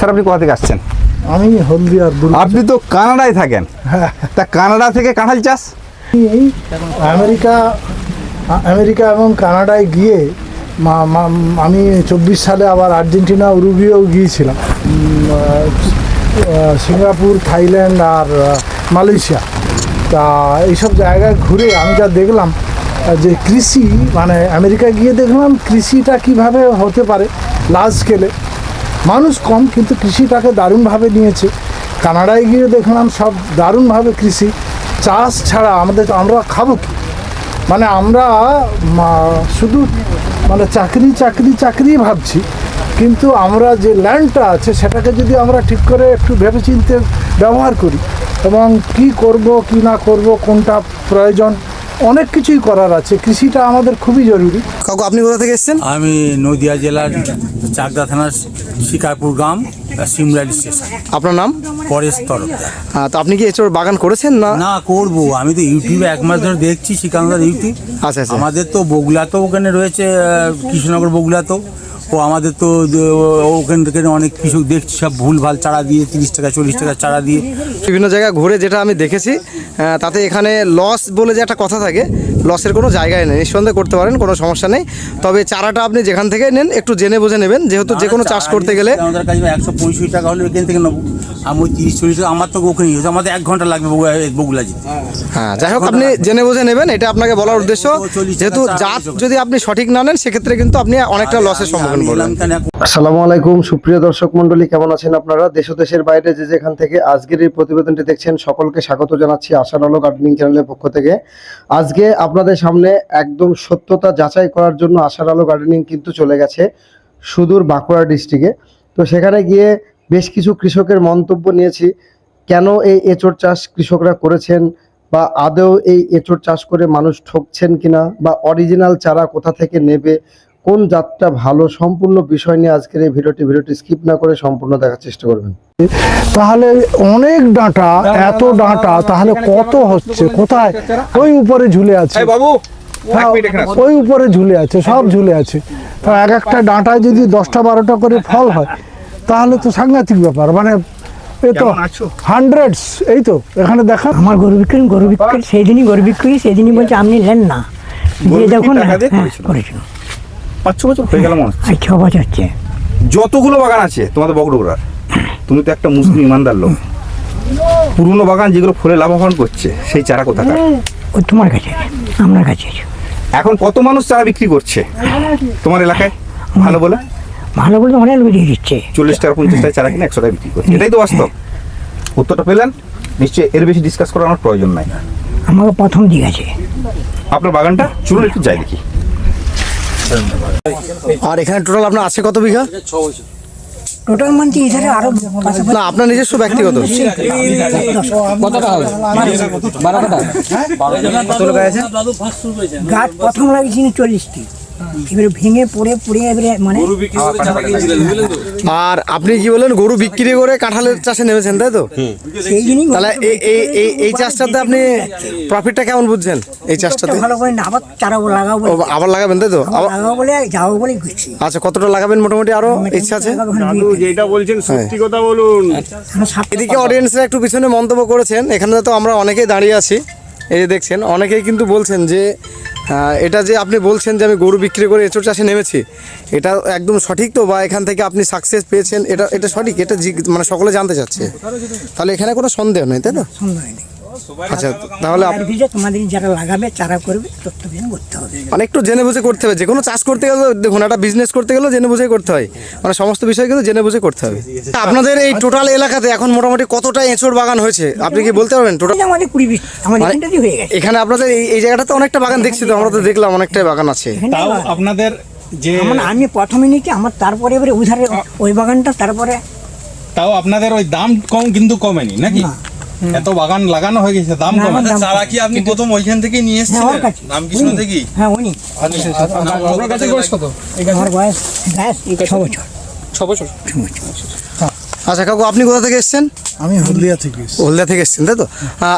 Sir আপনি কোথা থেকে আসছেন? আমি হলদিয়ার আপনি তো কানাডায় থাকেন। হ্যাঁ। তা কানাডা থেকে কাঁঠাল চাষ? আমেরিকা আমেরিকা এবং কানাডায় গিয়ে আমি চব্বিশ সালে আবার আর্জেন্টিনা উরুগুয়েও গিয়েছিলাম। সিঙ্গাপুর থাইল্যান্ড আর মালয়েশিয়া। তা এইসব জায়গায় ঘুরে আমি যা দেখলাম যে কৃষি মানে আমেরিকা গিয়ে দেখলাম কৃষিটা কীভাবে হতে পারে লার্জ স্কেলে মানুষ কম কিন্তু কৃষিটাকে দারুণভাবে নিয়েছে। কানাডায় গিয়ে দেখলাম সব দারুণভাবে কৃষি। চাষ ছাড়া আমাদের আমরা খাব কি? মানে আমরা শুধু মানে চাকরি চাকরি চাকরি ভাবছি। কিন্তু আমরা যে ল্যান্ডটা আছে সেটাকে যদি আমরা ঠিক করে একটু ভেবেচিন্তে ব্যবহার করি এবং কি করব কি না করব কোনটা প্রয়োজন অনেক কিছুই করার আছে। কৃষিটা আমাদের খুবই জরুরি। কাকু আপনি কোথা থেকে এসেছেন? আমি নদিয়া জেলার চাকদা থানার শিকারপুর গ্রাম সিমরাইল স্টেশন। আপনার নাম? পরেশ তরফদার। তো আপনি কি এচোর বাগান করেছেন না? না করব। আমি তো ইউটিউবে এক মাস ধরে দেখছি শ্রীকান্তার ইউটিউব। আচ্ছা আচ্ছা। আমাদের তো বগুলা তো ওখানে রয়েছে কৃষ্ণনগর বগুলা তো। ও আমাদের তো ওখান থেকে অনেক কিছু দেখছি সব ভুল ভালো চারা দিয়ে তিরিশ টাকা চল্লিশ টাকা চারা দিয়ে। বিভিন্ন জায়গায় ঘুরে যেটা আমি দেখেছি তাতে এখানে লস বলে যে একটা কথা থাকে লসের কোনো জায়গায় নেই। নিঃসন্দেহে করতে পারেন কোনো সমস্যা নেই। তবে চারাটা আপনি যেখান থেকে নেন একটু জেনে বুঝে নেবেন যেহেতু যে কোনো চাষ করতে গেলে আমাদের কাছে একশো পঁয়ষট্টি টাকা হলে এখান থেকে নেব। আমি ওই তিরিশ চল্লিশ টাকা আমার তো ওখানেই হচ্ছে আমাদের এক ঘণ্টা লাগবে বগুলা বগুলা যেতে। হ্যাঁ যাই হোক আপনি জেনে বুঝে নেবেন এটা আপনাকে বলার উদ্দেশ্য। যেহেতু জাত যদি আপনি সঠিক না নেন সেক্ষেত্রে কিন্তু আপনি অনেকটা লসের সম্মুখীন পড়বেন। আসসালামু আলাইকুম সুপ্রিয় দর্শক মণ্ডলী কেমন আছেন আপনারা? দেশ দেশের বাইরে যে যেখান থেকে আজকের এই প্রতিবেদনটি দেখছেন সকলকে স্বাগত জানাচ্ছি আশার আলো গার্ডেনিং চ্যানেলের পক্ষ থেকে। আজকে আপনাদের সামনে একদম সত্যতা যাচাই করার জন্য আশার আলো গার্ডেনিং কিন্তু চলে গেছে সুদূর বাঁকুড়া ডিস্ট্রিক্টে তো সেখানে গিয়ে বেশ কিছু কৃষকের মন্তব্য নিয়েছি, কেন এই এঁচড় চাষ কৃষকরা করেছেন বা আদৌ এই এঁচড় চাষ করে মানুষ ঠকছেন কিনা বা অরিজিনাল চারা কোথা থেকে নেবে কোন জাতটা ভালো সম্পূর্ণ বিষয় নিয়ে আজকের এই ভিডিওটি ভিডিওটি স্কিপ না করে সম্পূর্ণ দেখার চেষ্টা করবেন। তাহলে অনেক ডাঁটা এত ডাঁটা তাহলে কত হচ্ছে? কোথায়? ওই উপরে ঝুলে আছে। বাবু হ্যাঁ, ওই উপরে ঝুলে আছে সব ঝুলে আছে। তো এক একটা ডাঁটায় যদি দশটা বারোটা করে ফল হয় তাহলে তো সাংঘাতিক ব্যাপার। মানে এই তো হান্ড্রেডস এই তো এখানে দেখা। আমার গরু বিক্রি গরু বিক্রি সেই দিনই গরু বিক্রি সেই দিনই বলছে আপনি নেন না। দিয়ে দেখুন হ্যাঁ, করেছিল? পাঁচ ছ বছর হয়ে গেল মনে হচ্ছে। ছ বছর হচ্ছে। যতগুলো বাগান আছে তোমাদের বগডোগরার তুমি তো একটা মুসলিম ইমানদার লোক। পুরনো বাগান যেগুলো ফুলে লাভবান করছে সেই চারা কোথাকার? তোমার কাছে আপনার কাছে এখন কত মানুষ চারা বিক্রি করছে? তোমার এলাকায়? ভালো বলে? ভালো বলতে অনেক লোক দিয়ে দিচ্ছে চল্লিশ টাকা পঞ্চাশ টাকা চারা কিনে একশো টাকা বিক্রি করছে। এটাই তো বাস্তব। উত্তরটা পেলেন? নিশ্চয়ই এর বেশি ডিসকাস করার আমার প্রয়োজন নাই। আমাকে প্রথম দিক আছে। আপনার বাগানটা? চলুন একটু যাই দেখি। আর এখানে টোটাল আপনার আছে কত বিঘা? টোটাল মানছি এখানে আরও না আপনার নিজস্ব ব্যক্তিগত। গাছ প্রথম লাগিয়েছি চল্লিশটি। এবারে ভেঙে পড়ে পড়ে এবারে মানে আর আপনি কি বলেন গরু বিক্রি করে কাঁঠালের চাষে নেমেছেন তাই তো? সেই তাহলে এই এই এই চাষটাতে আপনি প্রফিটটা কেমন বুঝছেন এই চাষটাতে? ভালো করে না আবার চারা লাগাবো আবার লাগাবেন তাই তো? লাগাবো বলে যাব বলে আচ্ছা কতটা লাগাবেন মোটামুটি আরও? ইচ্ছা আছে? যেটা বলছেন সত্যি কথা বলুন। এদিকে অডিয়েন্সরা একটু পিছনে মন্তব্য করেছেন এখানে তো আমরা অনেকেই দাঁড়িয়ে আছি এই যে দেখছেন অনেকেই কিন্তু বলছেন যে এটা যে আপনি বলছেন যে আমি গরু বিক্রি করে এঁচড় চাষে নেমেছি, এটা একদম সঠিক তো বা এখান থেকে আপনি সাকসেস পেয়েছেন? এটা এটা সঠিক? এটা মানে সকলে জানতে চাচ্ছে। তাহলে এখানে কোনো সন্দেহ নেই, তাই না? সন্দেহ নেই আচ্ছা তাহলে আপ- তোমাদের যারা লাগাবে চারা করবে তত্ত্বাবধান করতে হবে। মানে একটু জেনে বুঝে করতে হবে। যে কোনো চাষ করতে গেলে দেখুন একটা বিজনেস করতে গেলেও জেনে বুঝে করতে হয়। মানে সমস্ত বিষয় কিন্তু জেনে বুঝে করতে হবে। আপনাদের এই টোটাল এলাকাতে এখন মোটামুটি কতটা এঁচড় বাগান হয়েছে? আপনি কি বলতে পারবেন? টোটাল এটা আমাদের কুড়ি বিশ আমাদের মানে- হয়ে গেছে। এখানে আপনাদের এই এই জায়গাটাতে অনেকটা বাগান দেখছি তো আমরা তো দেখলাম অনেকটাই বাগান আছে। তাও আপনাদের যে আমার আমি প্রথমে নিচ্ছি আমার তারপরে এবারে উধারে ওই বাগানটা তারপরে তাও আপনাদের ওই দাম কম কিন্তু কমেনি নাকি? না। এত বাগান লাগানো হয়ে গেছে দাম চারা কি আপনি প্রথম ওইখান থেকে নিয়ে হ্যাঁ ওর এসেছিলেন কাছে। রামকৃষ্ণ উনি- থেকেই হ্যাঁ উনি আপনার আমার বয়স বয়স ছ বছর। আচ্ছা কাকু আপনি কোথা থেকে এসেছেন? আমি হলদিয়া থেকে এসেছি। হলদিয়া থেকে এসেছেন তাই তো?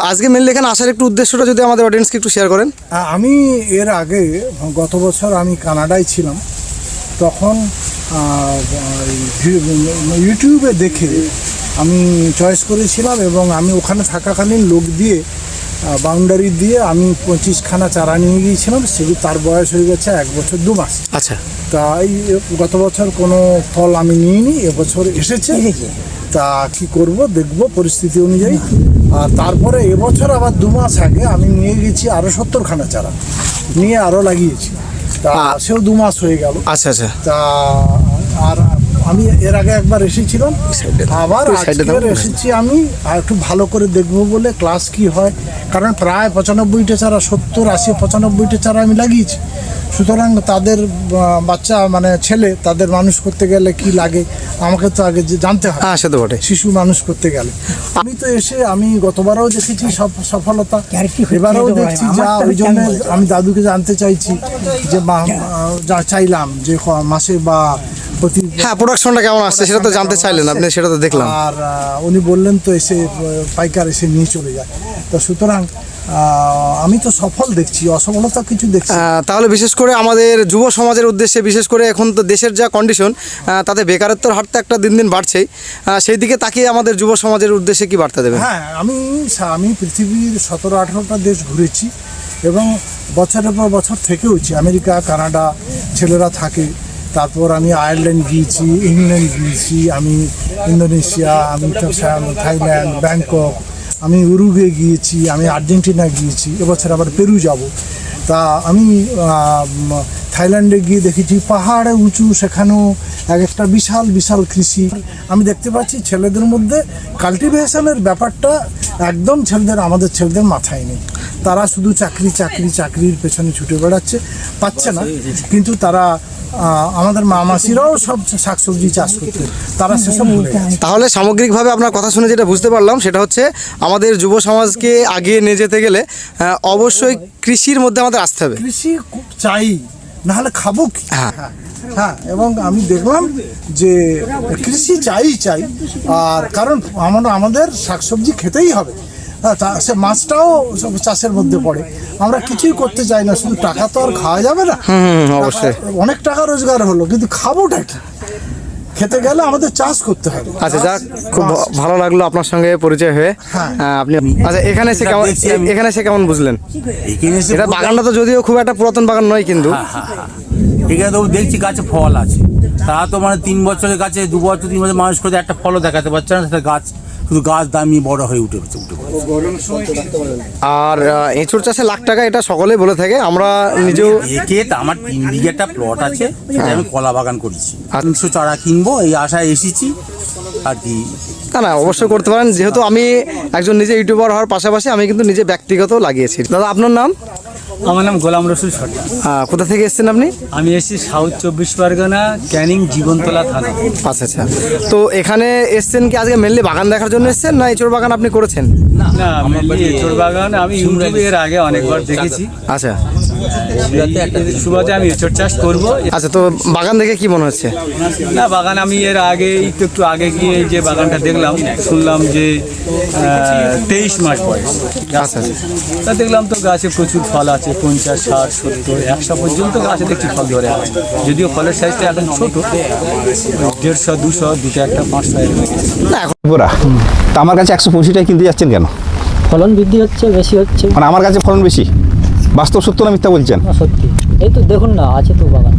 আজকে মেনলি এখানে আসার একটু উদ্দেশ্যটা যদি আমাদের অডিয়েন্সকে একটু শেয়ার করেন। আমি এর আগে গত বছর আমি কানাডায় ছিলাম। তখন ইউটিউবে দেখে আমি চয়েস করেছিলাম এবং আমি ওখানে থাকাকালীন লোক দিয়ে বাউন্ডারি দিয়ে আমি পঁচিশখানা চারা নিয়ে গিয়েছিলাম। সেগুলো তার বয়স হয়ে গেছে এক বছর দু মাস। আচ্ছা। তা এই গত বছর কোনো ফল আমি নিইনি এবছর এসেছে। তা কি করব দেখব পরিস্থিতি অনুযায়ী। আর তারপরে এবছর আবার দু মাস আগে আমি নিয়ে গেছি আরও সত্তরখানা চারা। নিয়ে আরও লাগিয়েছি। তা সেও দু মাস হয়ে গেল। আচ্ছা আচ্ছা। তা আমি এর আগে একবার এসেছিলাম। আবার এসেছি আমি আর একটু ভালো করে দেখব বলে ক্লাস কি হয়। কারণ প্রায় পঁচানব্বইটা চারা সত্তর আশি পঁচানব্বইটা চারা আমি লাগিয়েছি। সুতরাং তাদের বাচ্চা মানে ছেলে তাদের মানুষ করতে গেলে কি লাগে আমাকে তো আগে যে জানতে হয় হ্যাঁ সে তো বটে শিশু মানুষ করতে গেলে। আমি তো এসে আমি গতবারও দেখেছি সফ- সফলতা। এবারেও দেখছি যা ওই জন্য আমি দাদুকে জানতে চাইছি যে মা- যা চাইলাম যে মাসে বা হ্যাঁ প্রোডাকশনটা কেমন আসছে সেটা তো জানতে চাইলেন আপনি সেটা তো দেখলাম। আর উনি বললেন তো এসে পাইকার এসে নিয়ে চলে যায়। তো সুতরাং আমি তো সফল দেখছি অসফলতা কিছু দেখছি। তাহলে বিশেষ করে আমাদের যুব সমাজের উদ্দেশ্যে বিশেষ করে এখন তো দেশের যা কন্ডিশন তাতে বেকারত্বের হার তো একটা দিন দিন বাড়ছেই। সেই দিকে তাকিয়ে আমাদের যুব সমাজের উদ্দেশ্যে কি বার্তা দেবে হ্যাঁ আমি আমি পৃথিবীর সতেরো আঠেরোটা দেশ ঘুরেছি এবং বছরের পর বছর থেকেওছি। আমেরিকা কানাডা ছেলেরা থাকে। তারপর আমি আয়ারল্যান্ড গিয়েছি, ইংল্যান্ড গিয়েছি, আমি ইন্দোনেশিয়া, আমি থাইল্যান্ড, ব্যাংকক, আমি উরুগে গিয়েছি, আমি আর্জেন্টিনা গিয়েছি, এবছর আবার পেরু যাব। তা আমি থাইল্যান্ডে গিয়ে দেখেছি পাহাড়ে উঁচু, সেখানেও এক একটা বিশাল বিশাল কৃষি। আমি দেখতে পাচ্ছি ছেলেদের মধ্যে কাল্টিভেশনের ব্যাপারটা একদম ছেলেদের, আমাদের ছেলেদের মাথায় নেই। তারা শুধু চাকরি চাকরি চাকরির পেছনে ছুটে বেড়াচ্ছে পাচ্ছে না। কিন্তু তারা আমাদের মা মাসিরাও সব শাকসবজি চাষ করতে তারা সেসব তাহলে সামগ্রিকভাবে আপনার কথা শুনে যেটা বুঝতে পারলাম সেটা হচ্ছে আমাদের যুব সমাজকে আগিয়ে নিয়ে যেতে গেলে অবশ্যই কৃষির মধ্যে আমাদের আসতে হবে। কৃষি চাই নাহলে খাব কি? হ্যাঁ। হ্যাঁ এবং আমি দেখলাম যে কৃষি চাই চাই। আর কারণ আমরা আমাদের শাকসবজি খেতেই হবে। সে মাছটাও চাষের মধ্যে পড়ে। আমরা কিছুই করতে চাই না শুধু টাকা তো আর খাওয়া যাবে না। হুম, অবশ্যই। অনেক টাকা রোজগার হলো কিন্তু খাবোটা কি? খেতে গেলে আমাদের চাষ করতে হবে। আচ্ছা যাক খুব ভালো লাগল আপনার সঙ্গে পরিচয় হয়ে। হ্যাঁ। আপনি আচ্ছা এখানে এসে কেমন এখানে এসে কেমন বুঝলেন? এটা বাগানটা তো যদিও খুব একটা পুরাতন বাগান নয় কিন্তু। এখানে তো দেখছি গাছে ফল আছে। তারা তো মানে তিন বছরের গাছে দু বছর তিন বছর মানুষ করে একটা ফলও দেখাতে পারছে না সেটা গাছ শুধু গাছ দামিয়ে বড় হয়ে উঠে উঠে আর এঁচড় চাষে লাখ টাকা এটা সকলেই বলে থাকে। আমরা নিজেও একে আমার তিন বিঘে একটা প্লট আছে সেটা আমি কলা বাগান করেছি। তিনশো চারা কিনবো এই আশায় এসেছি। আর কি। না না অবশ্যই করতে পারেন। যেহেতু আমি একজন নিজে ইউটিউবার হওয়ার পাশাপাশি আমি কিন্তু নিজে ব্যক্তিগত লাগিয়েছি। দাদা আপনার নাম? আমার নাম গোলাম রসুল সর্দার কোথা থেকে এসেছেন আপনি? আমি এসেছি সাউথ চব্বিশ পরগনা ক্যানিং জীবনতলা থানা। আচ্ছা আচ্ছা। তো এখানে এসছেন কি আজকে মেনলি বাগান দেখার জন্য এসছেন না এঁচড় বাগান আপনি করেছেন? না মেনলি এঁচড় বাগান। আমি ইউটিউবে এর আগে অনেকবার দেখেছি। আচ্ছা। সুবাদে আমি এঁচড় চাষ করব। আচ্ছা তো বাগান দেখে কি মনে হচ্ছে? না বাগান আমি এর আগে একটু একটু আগে গিয়ে যে বাগানটা দেখলাম শুনলাম যে তেইশ মাস বয়স। আচ্ছা আচ্ছা। তা দেখলাম তো গাছে প্রচুর ফল আছে পঞ্চাশ ষাট সত্তর একশো পর্যন্ত গাছে দেখছি ফল ধরে আছে। যদিও ফলের সাইজটা এখন ছোট দেড়শো দুশো দুটো একটা পাঁচশো না এখন বোরা তা আমার কাছে একশো পঁচিশ টাকা কিনতে যাচ্ছেন কেন? ফলন বৃদ্ধি হচ্ছে বেশি হচ্ছে। মানে আমার কাছে ফলন বেশি? বাস্তব সত্য না মিথ্যা বলছেন? সত্যি। এই তো দেখুন না আছে তো বাগান।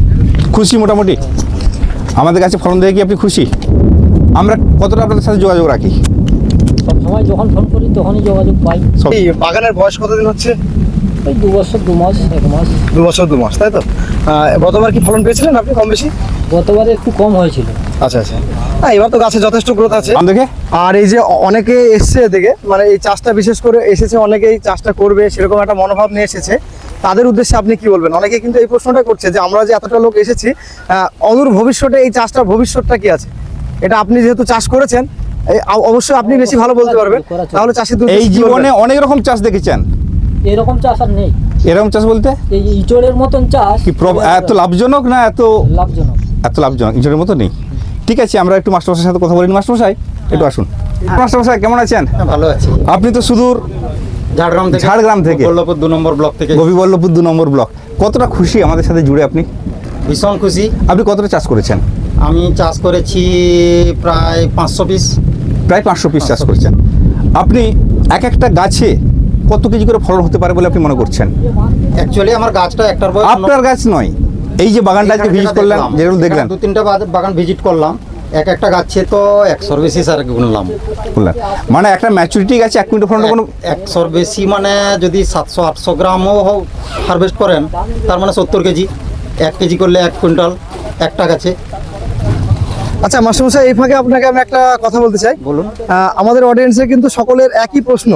খুশি মোটামুটি? আমাদের কাছে ফলন দেখে কি আপনি খুশি? আমরা কতটা আপনাদের সাথে যোগাযোগ রাখি? সব সময় যখন ফোন করি তখনই যোগাযোগ পাই। বাগানের বয়স কতদিন হচ্ছে? ওই দু বছর দু মাস এক মাস। দু বছর দু মাস তাই তো? গতবার কি ফলন পেয়েছিলেন আপনি কম বেশি? গতবারে একটু কম হয়েছিল। আচ্ছা আচ্ছা। না এবার তো গাছে যথেষ্ট গ্রোথ আছে। দেখে? আর এই যে অনেকে এসছে এদিকে মানে এই চাষটা বিশেষ করে এসেছে অনেকেই চাষটা করবে সেরকম একটা মনোভাব নিয়ে এসেছে। তাদের উদ্দেশ্যে আপনি কি বলবেন? অনেকে কিন্তু এই প্রশ্নটা করছে যে আমরা যে এতটা লোক এসেছি অদূর ভবিষ্যতে এই চাষটার ভবিষ্যৎটা কি আছে? এটা আপনি যেহেতু চাষ করেছেন অবশ্যই আপনি বেশি ভালো বলতে পারবেন। তাহলে চাষি এই জীবনে অনেক রকম চাষ দেখেছেন। এরকম চাষ আর নেই। এরকম চাষ বলতে? এই ইঁচড়ের মতন চাষ কি এত লাভজনক না এত লাভজনক। এত লাভজনক? ইঞ্জনের মতো নেই। ঠিক আছে আমরা একটু মাস্টারমশাইয়ের সাথে কথা বলি। মাস্টারমশাই একটু আসুন। মাস্টারমশাই কেমন আছেন? ভালো আছি। আপনি তো সুদূর ঝাড়গ্রাম থেকে ঝাড়গ্রাম থেকে। বল্লভপুর দু নম্বর ব্লক থেকে। গোপীবল্লভপুর দু নম্বর ব্লক। কতটা খুশি আমাদের সাথে জুড়ে আপনি? ভীষণ খুশি। আপনি কতটা চাষ করেছেন? আমি চাষ করেছি প্রায় পাঁচশো পিস। প্রায় পাঁচশো পিস চাষ করেছেন। আপনি এক একটা গাছে কত কেজি করে ফলন হতে পারে বলে আপনি মনে করছেন? অ্যাকচুয়ালি আমার গাছটা একটার আপনার গাছ নয়। এই যে বাগানটা আজকে ভিজিট করলাম দেখলাম, যেগুলো দেখলেন। দু তিনটা বাগান ভিজিট করলাম। এক একটা গাছে তো একশোর বেশি স্যার গুনলাম। মানে একটা ম্যাচুরিটি গাছে এক কুইন্টাল ফলন কোনো একশোর বেশি মানে যদি সাতশো আটশো গ্রামও হারভেস্ট করেন তার মানে সত্তর কেজি। এক কেজি করলে এক কুইন্টাল একটা গাছে। আচ্ছা মাস্টারমশাই এই ফাঁকে আপনাকে আমি একটা কথা বলতে চাই। বলুন। আমাদের অডিয়েন্সে কিন্তু সকলের একই প্রশ্ন।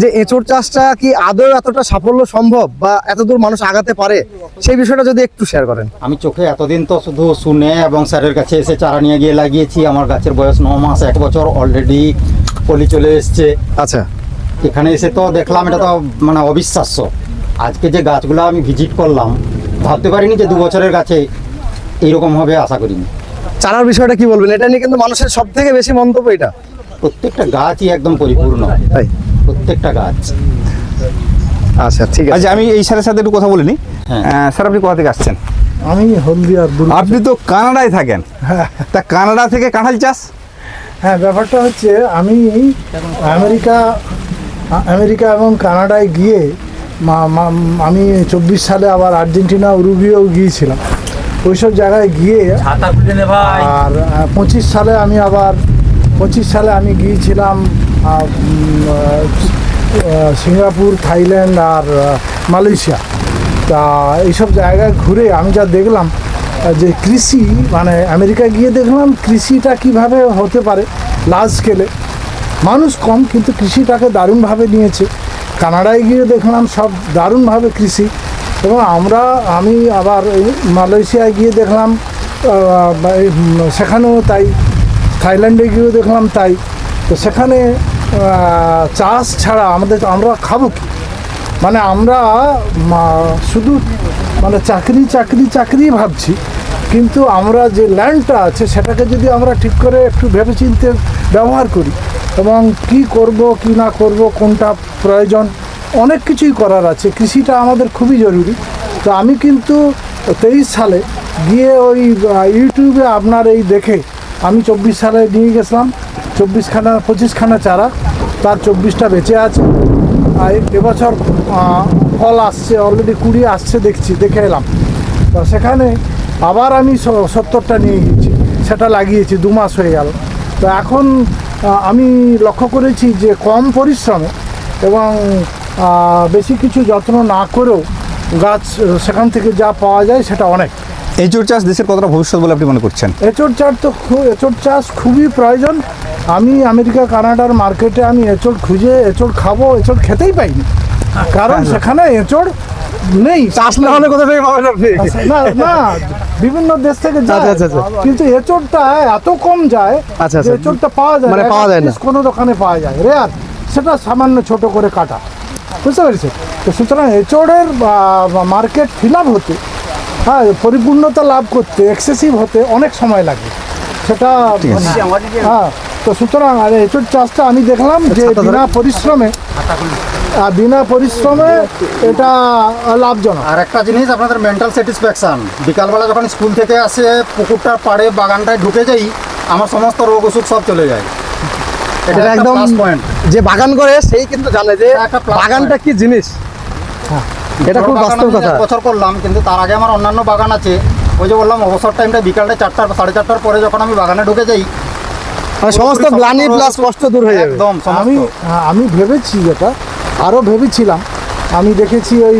যে এঁচড় চাষটা কি আদৌ এতটা সাফল্য সম্ভব বা এতদূর মানুষ আগাতে পারে? সেই বিষয়টা যদি একটু শেয়ার করেন। আমি চোখে এতদিন তো শুধু শুনে এবং স্যারের কাছে এসে চারা নিয়ে গিয়ে লাগিয়েছি। আমার গাছের বয়স ন মাস এক বছর অলরেডি কলি চলে এসছে। আচ্ছা। এখানে এসে তো দেখলাম এটা তো মানে অবিশ্বাস্য। আজকে যে গাছগুলো আমি ভিজিট করলাম ভাবতে পারিনি যে দু বছরের গাছে এইরকম হবে আশা করিনি। চারার বিষয়টা কি বলবেন? এটা নিয়ে কিন্তু মানুষের সব থেকে বেশি মন্তব্য এটা। প্রত্যেকটা গাছই একদম পরিপূর্ণ। তাই। প্রত্যেকটা গাছ। আচ্ছা ঠিক আছে। আচ্ছা আমি এই স্যারের সাথে একটু কথা বলে নিই হ্যাঁ। স্যার আপনি কোথা থেকে আসছেন? আমি হলদিয়ার আপনি তো কানাডায় থাকেন। তা কানাডা থেকে কাঁঠাল চাষ? হ্যাঁ ব্যাপারটা হচ্ছে আমি আমেরিকা আমেরিকা এবং কানাডায় গিয়ে আমি চব্বিশ সালে আবার আর্জেন্টিনা উরুগুয়েও গিয়েছিলাম। ওইসব জায়গায় গিয়ে আর পঁচিশ সালে আমি আবার পঁচিশ সালে আমি গিয়েছিলাম সিঙ্গাপুর, থাইল্যান্ড আর মালয়েশিয়া। তা এইসব জায়গায় ঘুরে আমি যা দেখলাম যে কৃষি মানে আমেরিকা গিয়ে দেখলাম কৃষিটা কীভাবে হতে পারে লার্জ স্কেলে মানুষ কম, কিন্তু কৃষিটাকে দারুণভাবে নিয়েছে। কানাডায় গিয়ে দেখলাম সব দারুণভাবে কৃষি। এবং আমরা, আমি আবার মালয়েশিয়ায় গিয়ে দেখলাম সেখানেও তাই, থাইল্যান্ডে গিয়েও দেখলাম তাই। তো সেখানে চাষ ছাড়া আমাদের আমরা খাব কি? মানে আমরা শুধু মানে চাকরি চাকরি চাকরি ভাবছি, কিন্তু আমরা যে ল্যান্ডটা আছে সেটাকে যদি আমরা ঠিক করে একটু ভেবেচিন্তে ব্যবহার করি, এবং কি করব, কি না করব, কোনটা প্রয়োজন, অনেক কিছুই করার আছে। কৃষিটা আমাদের খুবই জরুরি। তো আমি কিন্তু তেইশ সালে গিয়ে ওই ইউটিউবে আপনার এই দেখে আমি চব্বিশ সালে নিয়ে গেছিলাম চব্বিশখানা পঁচিশখানা চারা, তার চব্বিশটা বেঁচে আছে। আর এবছর ফল আসছে অলরেডি কুড়ি আসছে দেখছি, দেখে এলাম। তো সেখানে আবার আমি সত্তরটা নিয়ে গিয়েছি, সেটা লাগিয়েছি, দু মাস হয়ে গেল। তো এখন আমি লক্ষ্য করেছি যে কম পরিশ্রমে এবং বেশি কিছু যত্ন না করেও গাছ, সেখান থেকে যা পাওয়া যায় সেটা অনেক। এঁচড় চাষ দেশের কতটা ভবিষ্যৎ বলে আপনি মনে করছেন? এঁচড় চাষ তো এঁচড় চাষ খুবই প্রয়োজন। আমি আমেরিকা কানাডার মার্কেটে আমি এঁচড় খুঁজে এঁচড় খাব এঁচড় খেতেই পাইনি। কারণ সেখানে এঁচড় নেই। চাষ না হলে কোথা থেকে পাবেন আপনি? না না বিভিন্ন দেশ থেকে যায়। আচ্ছা, আচ্ছা, আচ্ছা। কিন্তু এঁচড়টা এত কম যায় আচ্ছা, আচ্ছা। এঁচড়টা পাওয়া যায় মানে পাওয়া যায় না। কোনো দোকানে পাওয়া যায়। রেয়ার সেটা সামান্য ছোট করে কাটা। বুঝতে পেরেছি তো সুতরাং এঁচড়ের মার্কেট ফিল আপ হতে হ্যাঁ পরিপূর্ণতা লাভ করতে এক্সেসিভ হতে অনেক সময় লাগে। সেটা হ্যাঁ তো সুতরাং আর এঁচড় চাষটা আমি দেখলাম যে বিনা পরিশ্রমে আর বিনা পরিশ্রমে এটা লাভজনক। আর একটা জিনিস আপনাদের মেন্টাল স্যাটিসফ্যাকশান বিকালবেলা যখন স্কুল থেকে আসে পুকুরটার পাড়ে বাগানটায় ঢুকে যাই আমার সমস্ত রোগ ওষুধ সব চলে যায়। এটা একদম যে বাগান করে সেই কিন্তু জানে যে বাগানটা কি জিনিস? এটা খুব বাস্তব কথা। বছর করলাম কিন্তু তার আগে আমার অন্যান্য বাগান আছে। ওই যে বললাম অবসর টাইমটা বিকালটা চারটা সাড়ে চারটার পরে যখন আমি বাগানে ঢুকে যাই সমস্ত গ্লানি প্লাস কষ্ট দূর হয়ে যাবে। একদম আমি হ্যাঁ, আমি ভেবেছি এটা আরও ভেবেছিলাম। আমি দেখেছি ওই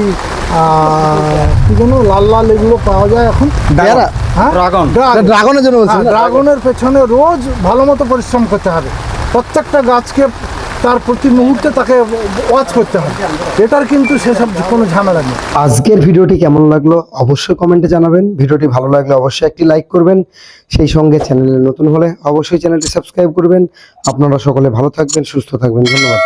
কি যেন লাল লাল এগুলো পাওয়া যায় এখন। হ্যাঁ? ড্রাগন ড্রাগন ড্রাগনের জন্য হ্যাঁ, ড্রাগনের পেছনে রোজ ভালো মতো পরিশ্রম করতে হবে। প্রত্যেকটা গাছকে তার প্রতি মুহূর্তে তাকে ওয়াচ করতে হবে এটার কিন্তু সেসব কোনো ঝামেলা নেই। আজকের ভিডিওটি কেমন লাগল অবশ্যই কমেন্টে জানাবেন। ভিডিওটি ভালো লাগলে অবশ্যই একটি লাইক করবেন। সেই সঙ্গে চ্যানেলে নতুন হলে অবশ্যই চ্যানেলটি সাবস্ক্রাইব করবেন। আপনারা সকলে ভালো থাকবেন, সুস্থ থাকবেন। ধন্যবাদ।